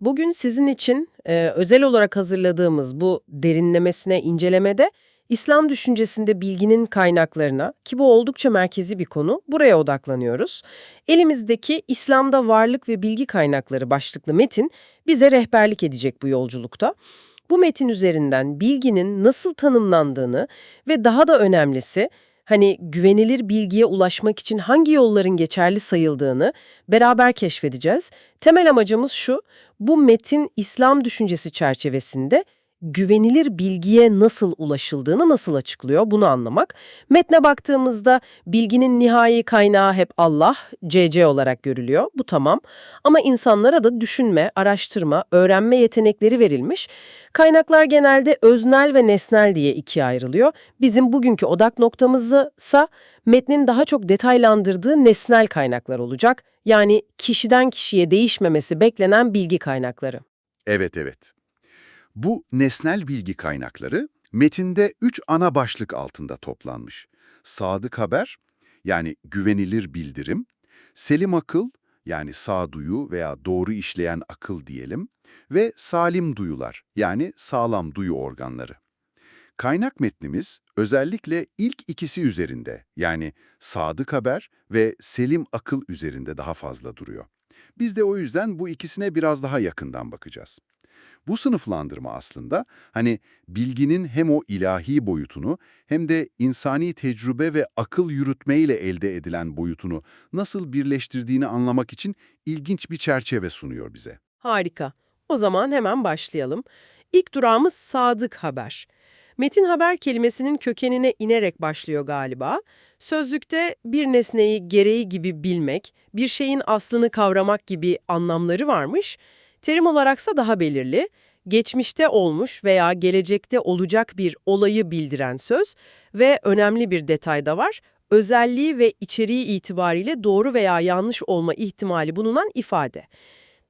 Bugün sizin için e, özel olarak hazırladığımız bu derinlemesine incelemede İslam düşüncesinde bilginin kaynaklarına, ki bu oldukça merkezi bir konu, buraya odaklanıyoruz. Elimizdeki İslam'da varlık ve bilgi kaynakları başlıklı metin bize rehberlik edecek bu yolculukta. Bu metin üzerinden bilginin nasıl tanımlandığını ve daha da önemlisi, hani güvenilir bilgiye ulaşmak için hangi yolların geçerli sayıldığını beraber keşfedeceğiz. Temel amacımız şu, bu metin İslam düşüncesi çerçevesinde güvenilir bilgiye nasıl ulaşıldığını nasıl açıklıyor bunu anlamak. Metne baktığımızda bilginin nihai kaynağı hep Allah, CC olarak görülüyor. Bu tamam. Ama insanlara da düşünme, araştırma, öğrenme yetenekleri verilmiş. Kaynaklar genelde öznel ve nesnel diye ikiye ayrılıyor. Bizim bugünkü odak noktamızsa metnin daha çok detaylandırdığı nesnel kaynaklar olacak. Yani kişiden kişiye değişmemesi beklenen bilgi kaynakları. Evet, evet. Bu nesnel bilgi kaynakları metinde üç ana başlık altında toplanmış. Sadık haber, yani güvenilir bildirim, selim akıl, yani sağduyu veya doğru işleyen akıl diyelim ve salim duyular, yani sağlam duyu organları. Kaynak metnimiz özellikle ilk ikisi üzerinde, yani sadık haber ve selim akıl üzerinde daha fazla duruyor. Biz de o yüzden bu ikisine biraz daha yakından bakacağız. Bu sınıflandırma aslında hani bilginin hem o ilahi boyutunu hem de insani tecrübe ve akıl yürütmeyle elde edilen boyutunu nasıl birleştirdiğini anlamak için ilginç bir çerçeve sunuyor bize. Harika. O zaman hemen başlayalım. İlk durağımız sadık haber. Metin haber kelimesinin kökenine inerek başlıyor galiba. Sözlükte bir nesneyi gereği gibi bilmek, bir şeyin aslını kavramak gibi anlamları varmış. Terim olaraksa daha belirli. Geçmişte olmuş veya gelecekte olacak bir olayı bildiren söz ve önemli bir detay da var. Özelliği ve içeriği itibariyle doğru veya yanlış olma ihtimali bulunan ifade.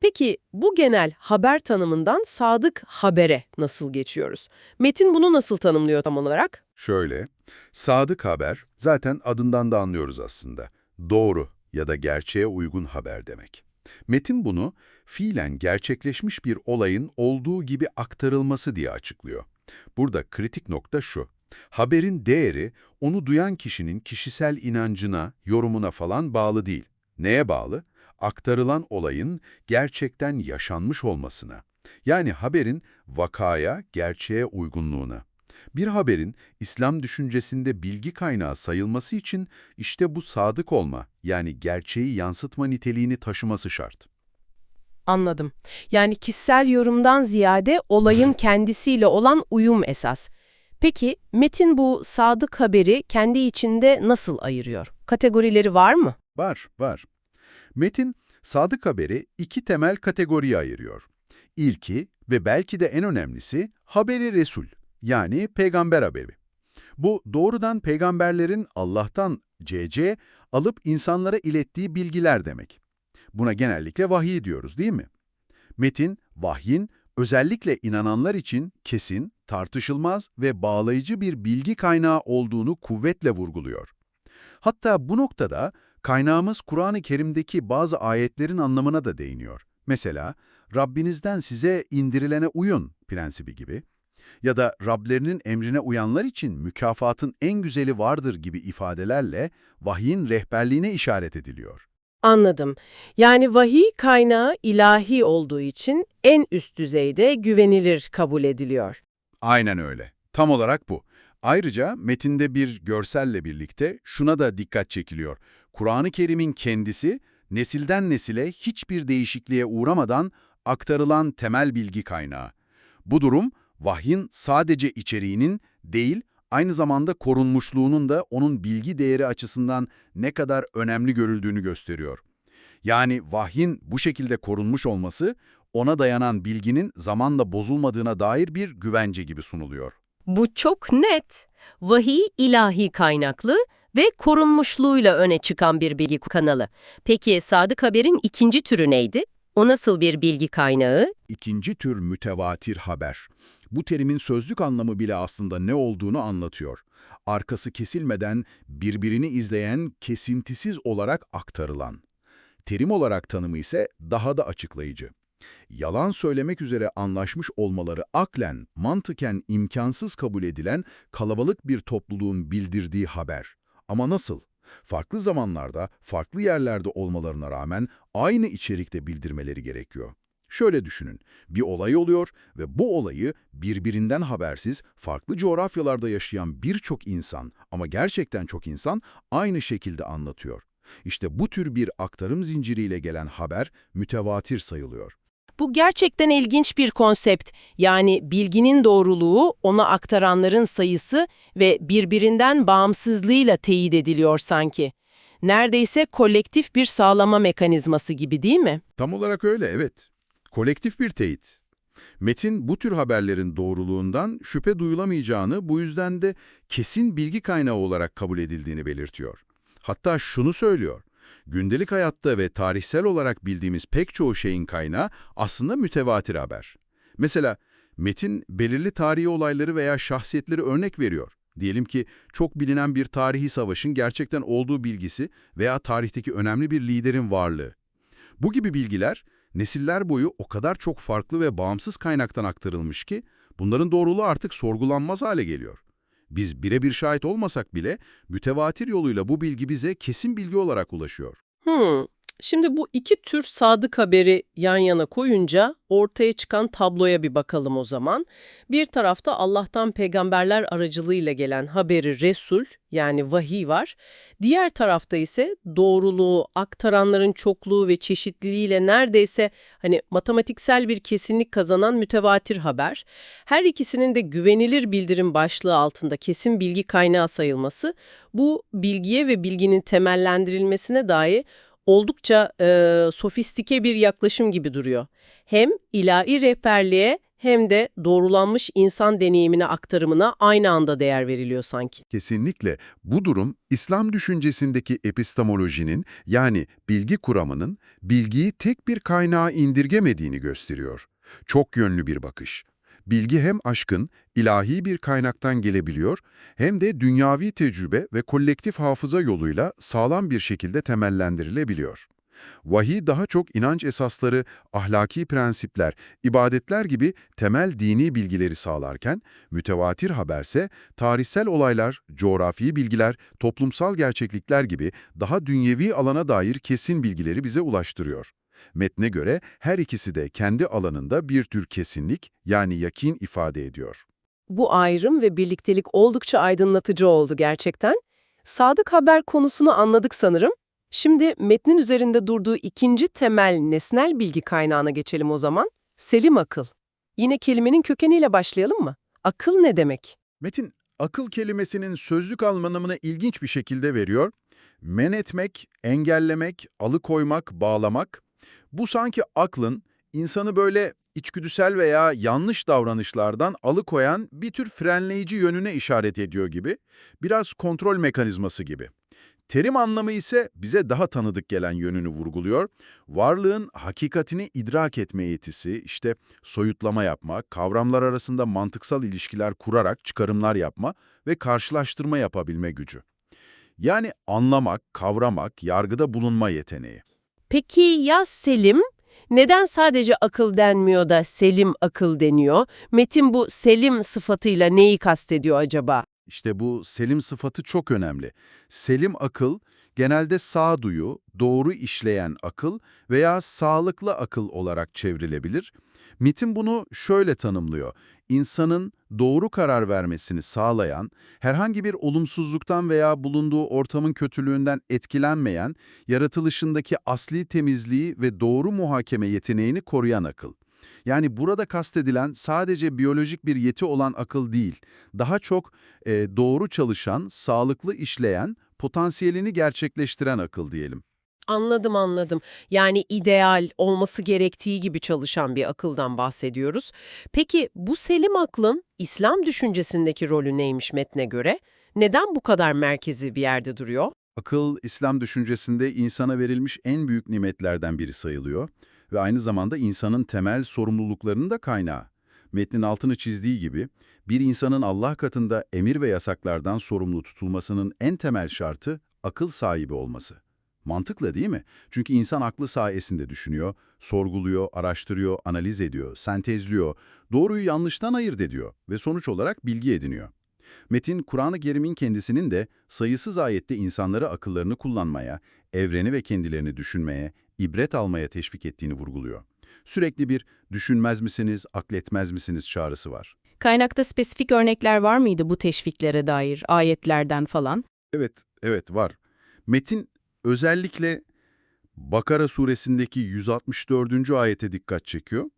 Peki bu genel haber tanımından sadık habere nasıl geçiyoruz? Metin bunu nasıl tanımlıyor tam olarak? Şöyle, sadık haber zaten adından da anlıyoruz aslında. Doğru ya da gerçeğe uygun haber demek. Metin bunu fiilen gerçekleşmiş bir olayın olduğu gibi aktarılması diye açıklıyor. Burada kritik nokta şu. Haberin değeri onu duyan kişinin kişisel inancına, yorumuna falan bağlı değil. Neye bağlı? Aktarılan olayın gerçekten yaşanmış olmasına. Yani haberin vakaya, gerçeğe uygunluğuna. Bir haberin İslam düşüncesinde bilgi kaynağı sayılması için işte bu sadık olma, yani gerçeği yansıtma niteliğini taşıması şart. Anladım. Yani kişisel yorumdan ziyade olayın kendisiyle olan uyum esas. Peki Metin bu sadık haberi kendi içinde nasıl ayırıyor? Kategorileri var mı? Var, var. Metin, sadık haberi iki temel kategoriye ayırıyor. İlki ve belki de en önemlisi haberi Resul, yani peygamber haberi. Bu doğrudan peygamberlerin Allah'tan CC alıp insanlara ilettiği bilgiler demek. Buna genellikle vahiy diyoruz değil mi? Metin, vahyin özellikle inananlar için kesin, tartışılmaz ve bağlayıcı bir bilgi kaynağı olduğunu kuvvetle vurguluyor. Hatta bu noktada kaynağımız Kur'an-ı Kerim'deki bazı ayetlerin anlamına da değiniyor. Mesela, Rabbinizden size indirilene uyun prensibi gibi ya da Rablerinin emrine uyanlar için mükafatın en güzeli vardır gibi ifadelerle vahyin rehberliğine işaret ediliyor. Anladım. Yani vahiy kaynağı ilahi olduğu için en üst düzeyde güvenilir kabul ediliyor. Aynen öyle. Tam olarak bu. Ayrıca metinde bir görselle birlikte şuna da dikkat çekiliyor. Kur'an-ı Kerim'in kendisi nesilden nesile hiçbir değişikliğe uğramadan aktarılan temel bilgi kaynağı. Bu durum vahyin sadece içeriğinin değil, aynı zamanda korunmuşluğunun da onun bilgi değeri açısından ne kadar önemli görüldüğünü gösteriyor. Yani vahyin bu şekilde korunmuş olması, ona dayanan bilginin zamanla bozulmadığına dair bir güvence gibi sunuluyor. Bu çok net. Vahiy ilahi kaynaklı ve korunmuşluğuyla öne çıkan bir bilgi kanalı. Peki Sadık Haber'in ikinci türü neydi? O nasıl bir bilgi kaynağı? İkinci tür mütevatir haber. Bu terimin sözlük anlamı bile aslında ne olduğunu anlatıyor. Arkası kesilmeden birbirini izleyen, kesintisiz olarak aktarılan. Terim olarak tanımı ise daha da açıklayıcı. Yalan söylemek üzere anlaşmış olmaları aklen, mantıken imkansız kabul edilen kalabalık bir topluluğun bildirdiği haber. Ama nasıl? Farklı zamanlarda, farklı yerlerde olmalarına rağmen aynı içerikte bildirmeleri gerekiyor. Şöyle düşünün, bir olay oluyor ve bu olayı birbirinden habersiz, farklı coğrafyalarda yaşayan birçok insan ama gerçekten çok insan aynı şekilde anlatıyor. İşte bu tür bir aktarım zinciriyle gelen haber mütevatir sayılıyor. Bu gerçekten ilginç bir konsept. Yani bilginin doğruluğu, ona aktaranların sayısı ve birbirinden bağımsızlığıyla teyit ediliyor sanki. Neredeyse kolektif bir sağlama mekanizması gibi değil mi? Tam olarak öyle, evet. Kolektif bir teyit. Metin bu tür haberlerin doğruluğundan şüphe duyulamayacağını, bu yüzden de kesin bilgi kaynağı olarak kabul edildiğini belirtiyor. Hatta şunu söylüyor, gündelik hayatta ve tarihsel olarak bildiğimiz pek çoğu şeyin kaynağı aslında mütevatir haber. Mesela Metin belirli tarihi olayları veya şahsiyetleri örnek veriyor. Diyelim ki çok bilinen bir tarihi savaşın gerçekten olduğu bilgisi veya tarihteki önemli bir liderin varlığı. Bu gibi bilgiler nesiller boyu o kadar çok farklı ve bağımsız kaynaktan aktarılmış ki bunların doğruluğu artık sorgulanmaz hale geliyor. Biz birebir şahit olmasak bile mütevatir yoluyla bu bilgi bize kesin bilgi olarak ulaşıyor. Hmm. Şimdi bu iki tür sadık haberi yan yana koyunca ortaya çıkan tabloya bir bakalım o zaman. Bir tarafta Allah'tan peygamberler aracılığıyla gelen haberi Resul yani vahiy var. Diğer tarafta ise doğruluğu, aktaranların çokluğu ve çeşitliliğiyle neredeyse hani matematiksel bir kesinlik kazanan mütevatir haber. Her ikisinin de güvenilir bildirim başlığı altında kesin bilgi kaynağı sayılması bu bilgiye ve bilginin temellendirilmesine dair oldukça e, sofistike bir yaklaşım gibi duruyor. Hem ilahi rehberliğe hem de doğrulanmış insan deneyimine aktarımına aynı anda değer veriliyor sanki. Kesinlikle bu durum İslam düşüncesindeki epistemolojinin yani bilgi kuramının bilgiyi tek bir kaynağa indirgemediğini gösteriyor. Çok yönlü bir bakış. Bilgi hem aşkın, ilahi bir kaynaktan gelebiliyor hem de dünyavi tecrübe ve kolektif hafıza yoluyla sağlam bir şekilde temellendirilebiliyor. Vahiy daha çok inanç esasları, ahlaki prensipler, ibadetler gibi temel dini bilgileri sağlarken, mütevatir haberse tarihsel olaylar, coğrafi bilgiler, toplumsal gerçeklikler gibi daha dünyevi alana dair kesin bilgileri bize ulaştırıyor. Metne göre her ikisi de kendi alanında bir tür kesinlik yani yakin ifade ediyor. Bu ayrım ve birliktelik oldukça aydınlatıcı oldu gerçekten. Sadık haber konusunu anladık sanırım. Şimdi metnin üzerinde durduğu ikinci temel nesnel bilgi kaynağına geçelim o zaman. Selim akıl. Yine kelimenin kökeniyle başlayalım mı? Akıl ne demek? Metin, akıl kelimesinin sözlük anlamını ilginç bir şekilde veriyor. Men etmek, engellemek, alıkoymak, bağlamak. Bu sanki aklın insanı böyle içgüdüsel veya yanlış davranışlardan alıkoyan bir tür frenleyici yönüne işaret ediyor gibi. Biraz kontrol mekanizması gibi. Terim anlamı ise bize daha tanıdık gelen yönünü vurguluyor. Varlığın hakikatini idrak etme yetisi, işte soyutlama yapma, kavramlar arasında mantıksal ilişkiler kurarak çıkarımlar yapma ve karşılaştırma yapabilme gücü. Yani anlamak, kavramak, yargıda bulunma yeteneği. Peki ya Selim? Neden sadece akıl denmiyor da Selim akıl deniyor? Metin bu Selim sıfatıyla neyi kastediyor acaba? İşte bu selim sıfatı çok önemli. Selim akıl, genelde sağduyu, doğru işleyen akıl veya sağlıklı akıl olarak çevrilebilir. Metin bunu şöyle tanımlıyor. İnsanın doğru karar vermesini sağlayan, herhangi bir olumsuzluktan veya bulunduğu ortamın kötülüğünden etkilenmeyen, yaratılışındaki asli temizliği ve doğru muhakeme yeteneğini koruyan akıl. Yani burada kastedilen sadece biyolojik bir yeti olan akıl değil, daha çok e, doğru çalışan, sağlıklı işleyen, potansiyelini gerçekleştiren akıl diyelim. Anladım anladım. Yani ideal, olması gerektiği gibi çalışan bir akıldan bahsediyoruz. Peki bu Selim aklın İslam düşüncesindeki rolü neymiş metne göre? Neden bu kadar merkezi bir yerde duruyor? Akıl, İslam düşüncesinde insana verilmiş en büyük nimetlerden biri sayılıyor ve aynı zamanda insanın temel sorumluluklarının da kaynağı. Metnin altını çizdiği gibi, bir insanın Allah katında emir ve yasaklardan sorumlu tutulmasının en temel şartı akıl sahibi olması. Mantıklı değil mi? Çünkü insan aklı sayesinde düşünüyor, sorguluyor, araştırıyor, analiz ediyor, sentezliyor, doğruyu yanlıştan ayırt ediyor ve sonuç olarak bilgi ediniyor. Metin, Kur'an-ı Kerim'in kendisinin de sayısız ayette insanları akıllarını kullanmaya, evreni ve kendilerini düşünmeye, ibret almaya teşvik ettiğini vurguluyor. Sürekli bir düşünmez misiniz, akletmez misiniz çağrısı var. Kaynakta spesifik örnekler var mıydı bu teşviklere dair ayetlerden falan? Evet, evet var. Metin özellikle Bakara suresindeki 164. ayete dikkat çekiyor.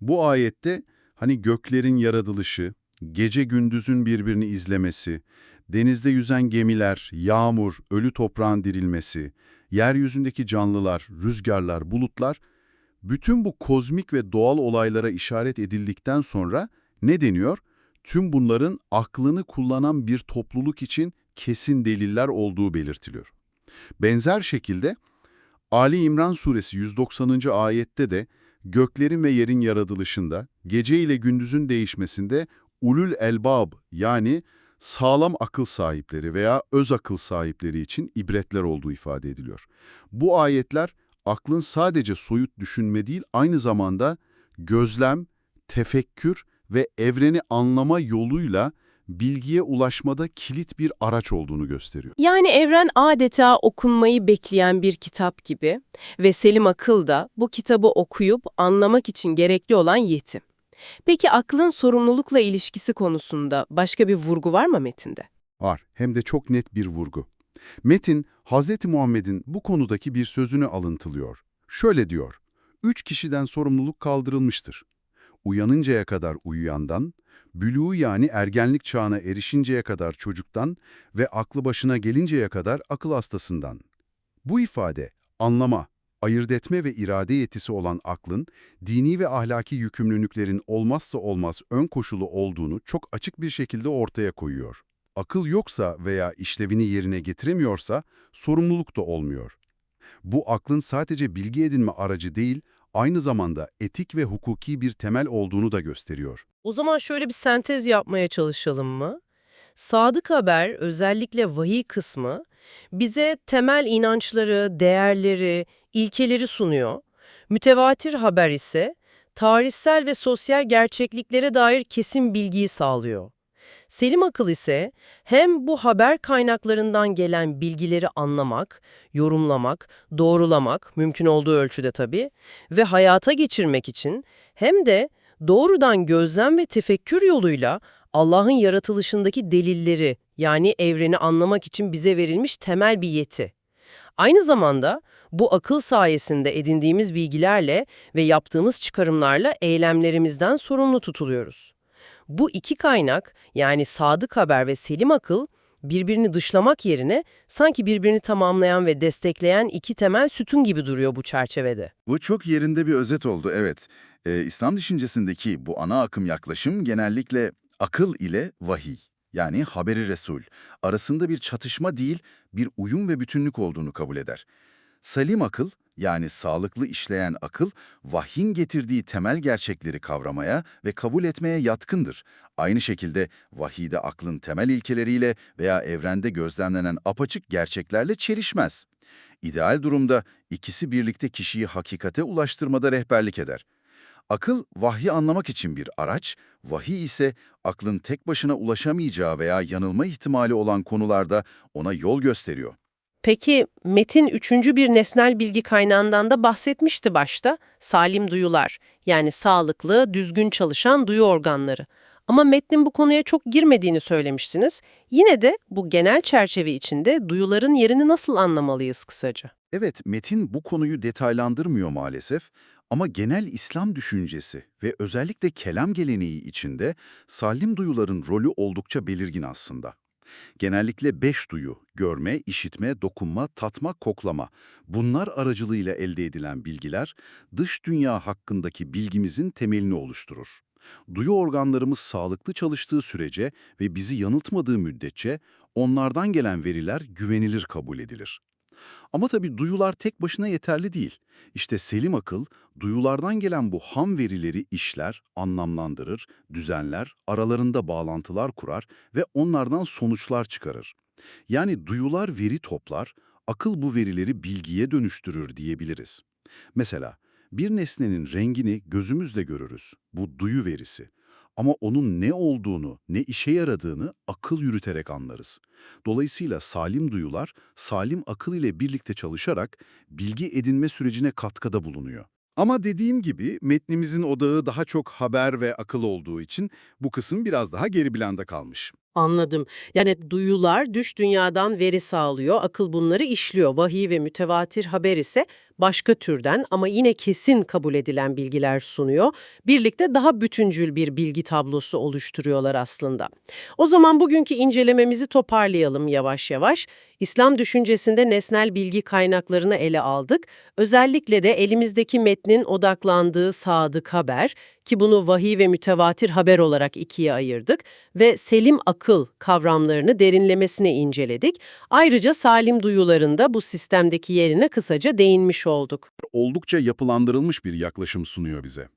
Bu ayette hani göklerin yaratılışı, gece gündüzün birbirini izlemesi, denizde yüzen gemiler, yağmur, ölü toprağın dirilmesi, yeryüzündeki canlılar, rüzgarlar, bulutlar, bütün bu kozmik ve doğal olaylara işaret edildikten sonra ne deniyor? Tüm bunların aklını kullanan bir topluluk için kesin deliller olduğu belirtiliyor. Benzer şekilde Ali İmran suresi 190. ayette de göklerin ve yerin yaratılışında, gece ile gündüzün değişmesinde ulul elbab yani sağlam akıl sahipleri veya öz akıl sahipleri için ibretler olduğu ifade ediliyor. Bu ayetler aklın sadece soyut düşünme değil aynı zamanda gözlem, tefekkür ve evreni anlama yoluyla bilgiye ulaşmada kilit bir araç olduğunu gösteriyor. Yani evren adeta okunmayı bekleyen bir kitap gibi ve Selim Akıl da bu kitabı okuyup anlamak için gerekli olan yeti. Peki aklın sorumlulukla ilişkisi konusunda başka bir vurgu var mı metinde? Var, hem de çok net bir vurgu. Metin, Hz. Muhammed'in bu konudaki bir sözünü alıntılıyor. Şöyle diyor, üç kişiden sorumluluk kaldırılmıştır. Uyanıncaya kadar uyuyandan, bülüğü yani ergenlik çağına erişinceye kadar çocuktan ve aklı başına gelinceye kadar akıl hastasından. Bu ifade, anlama, ayırt etme ve irade yetisi olan aklın, dini ve ahlaki yükümlülüklerin olmazsa olmaz ön koşulu olduğunu çok açık bir şekilde ortaya koyuyor. Akıl yoksa veya işlevini yerine getiremiyorsa sorumluluk da olmuyor. Bu aklın sadece bilgi edinme aracı değil, aynı zamanda etik ve hukuki bir temel olduğunu da gösteriyor. O zaman şöyle bir sentez yapmaya çalışalım mı? Sadık haber, özellikle vahiy kısmı, bize temel inançları, değerleri, ilkeleri sunuyor. Mütevatir haber ise tarihsel ve sosyal gerçekliklere dair kesin bilgiyi sağlıyor. Selim akıl ise hem bu haber kaynaklarından gelen bilgileri anlamak, yorumlamak, doğrulamak, mümkün olduğu ölçüde tabii ve hayata geçirmek için hem de doğrudan gözlem ve tefekkür yoluyla Allah'ın yaratılışındaki delilleri yani evreni anlamak için bize verilmiş temel bir yeti. Aynı zamanda bu akıl sayesinde edindiğimiz bilgilerle ve yaptığımız çıkarımlarla eylemlerimizden sorumlu tutuluyoruz. Bu iki kaynak yani sadık haber ve selim akıl birbirini dışlamak yerine sanki birbirini tamamlayan ve destekleyen iki temel sütun gibi duruyor bu çerçevede. Bu çok yerinde bir özet oldu, evet. Ee, İslam düşüncesindeki bu ana akım yaklaşım genellikle akıl ile vahiy, yani haberi Resul, arasında bir çatışma değil, bir uyum ve bütünlük olduğunu kabul eder. Salim akıl, yani sağlıklı işleyen akıl, vahyin getirdiği temel gerçekleri kavramaya ve kabul etmeye yatkındır. Aynı şekilde vahiyde aklın temel ilkeleriyle veya evrende gözlemlenen apaçık gerçeklerle çelişmez. İdeal durumda ikisi birlikte kişiyi hakikate ulaştırmada rehberlik eder. Akıl, vahyi anlamak için bir araç, vahiy ise aklın tek başına ulaşamayacağı veya yanılma ihtimali olan konularda ona yol gösteriyor. Peki Metin üçüncü bir nesnel bilgi kaynağından da bahsetmişti başta. Salim duyular yani sağlıklı, düzgün çalışan duyu organları. Ama metnin bu konuya çok girmediğini söylemiştiniz. Yine de bu genel çerçeve içinde duyuların yerini nasıl anlamalıyız kısaca? Evet, metin bu konuyu detaylandırmıyor maalesef ama genel İslam düşüncesi ve özellikle kelam geleneği içinde salim duyuların rolü oldukça belirgin aslında. Genellikle beş duyu, görme, işitme, dokunma, tatma, koklama. Bunlar aracılığıyla elde edilen bilgiler, dış dünya hakkındaki bilgimizin temelini oluşturur. Duyu organlarımız sağlıklı çalıştığı sürece ve bizi yanıltmadığı müddetçe onlardan gelen veriler güvenilir kabul edilir. Ama tabii duyular tek başına yeterli değil. İşte selim akıl, duyulardan gelen bu ham verileri işler, anlamlandırır, düzenler, aralarında bağlantılar kurar ve onlardan sonuçlar çıkarır. Yani duyular veri toplar akıl bu verileri bilgiye dönüştürür diyebiliriz. Mesela bir nesnenin rengini gözümüzle görürüz. Bu duyu verisi. Ama onun ne olduğunu, ne işe yaradığını akıl yürüterek anlarız. Dolayısıyla salim duyular, salim akıl ile birlikte çalışarak bilgi edinme sürecine katkıda bulunuyor. Ama dediğim gibi metnimizin odağı daha çok haber ve akıl olduğu için bu kısım biraz daha geri planda kalmış. Anladım. Yani duyular düş dünyadan veri sağlıyor, akıl bunları işliyor. Vahiy ve mütevatir haber ise başka türden ama yine kesin kabul edilen bilgiler sunuyor. Birlikte daha bütüncül bir bilgi tablosu oluşturuyorlar aslında. O zaman bugünkü incelememizi toparlayalım yavaş yavaş. İslam düşüncesinde nesnel bilgi kaynaklarını ele aldık. Özellikle de elimizdeki metnin odaklandığı sadık haber ki bunu vahiy ve mütevatir haber olarak ikiye ayırdık ve selim akıl kavramlarını derinlemesine inceledik. Ayrıca salim duyularında bu sistemdeki yerine kısaca değinmiş olduk. Oldukça yapılandırılmış bir yaklaşım sunuyor bize.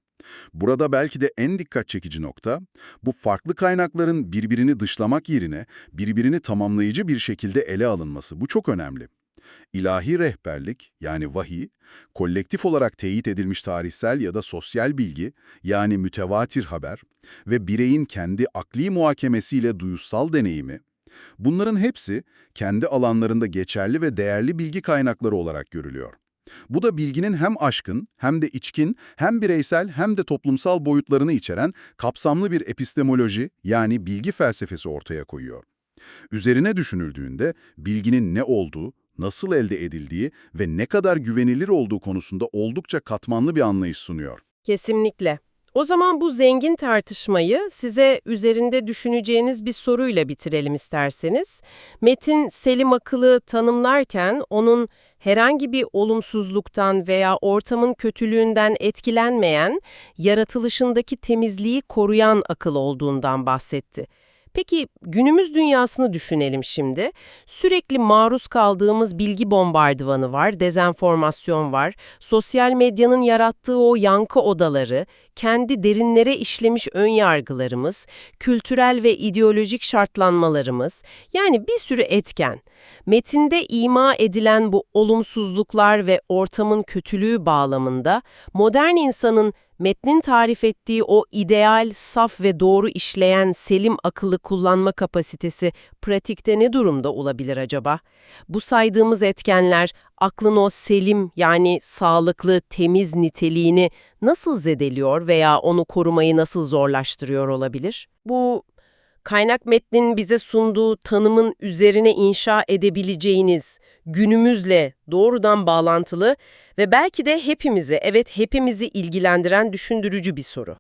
Burada belki de en dikkat çekici nokta, bu farklı kaynakların birbirini dışlamak yerine birbirini tamamlayıcı bir şekilde ele alınması. Bu çok önemli. İlahi rehberlik yani vahiy, kolektif olarak teyit edilmiş tarihsel ya da sosyal bilgi yani mütevatir haber ve bireyin kendi akli muhakemesiyle duyusal deneyimi, bunların hepsi kendi alanlarında geçerli ve değerli bilgi kaynakları olarak görülüyor. Bu da bilginin hem aşkın, hem de içkin, hem bireysel hem de toplumsal boyutlarını içeren kapsamlı bir epistemoloji yani bilgi felsefesi ortaya koyuyor. Üzerine düşünüldüğünde bilginin ne olduğu, nasıl elde edildiği ve ne kadar güvenilir olduğu konusunda oldukça katmanlı bir anlayış sunuyor. Kesinlikle. O zaman bu zengin tartışmayı size üzerinde düşüneceğiniz bir soruyla bitirelim isterseniz. Metin Selim Akıl'ı tanımlarken onun herhangi bir olumsuzluktan veya ortamın kötülüğünden etkilenmeyen, yaratılışındaki temizliği koruyan akıl olduğundan bahsetti. Peki günümüz dünyasını düşünelim şimdi. Sürekli maruz kaldığımız bilgi bombardıvanı var, dezenformasyon var, sosyal medyanın yarattığı o yankı odaları, kendi derinlere işlemiş ön yargılarımız, kültürel ve ideolojik şartlanmalarımız, yani bir sürü etken. Metinde ima edilen bu olumsuzluklar ve ortamın kötülüğü bağlamında modern insanın metnin tarif ettiği o ideal, saf ve doğru işleyen selim akıllı kullanma kapasitesi pratikte ne durumda olabilir acaba? Bu saydığımız etkenler aklın o selim yani sağlıklı, temiz niteliğini nasıl zedeliyor veya onu korumayı nasıl zorlaştırıyor olabilir? Bu kaynak metnin bize sunduğu tanımın üzerine inşa edebileceğiniz, günümüzle doğrudan bağlantılı ve belki de hepimizi, evet hepimizi ilgilendiren düşündürücü bir soru.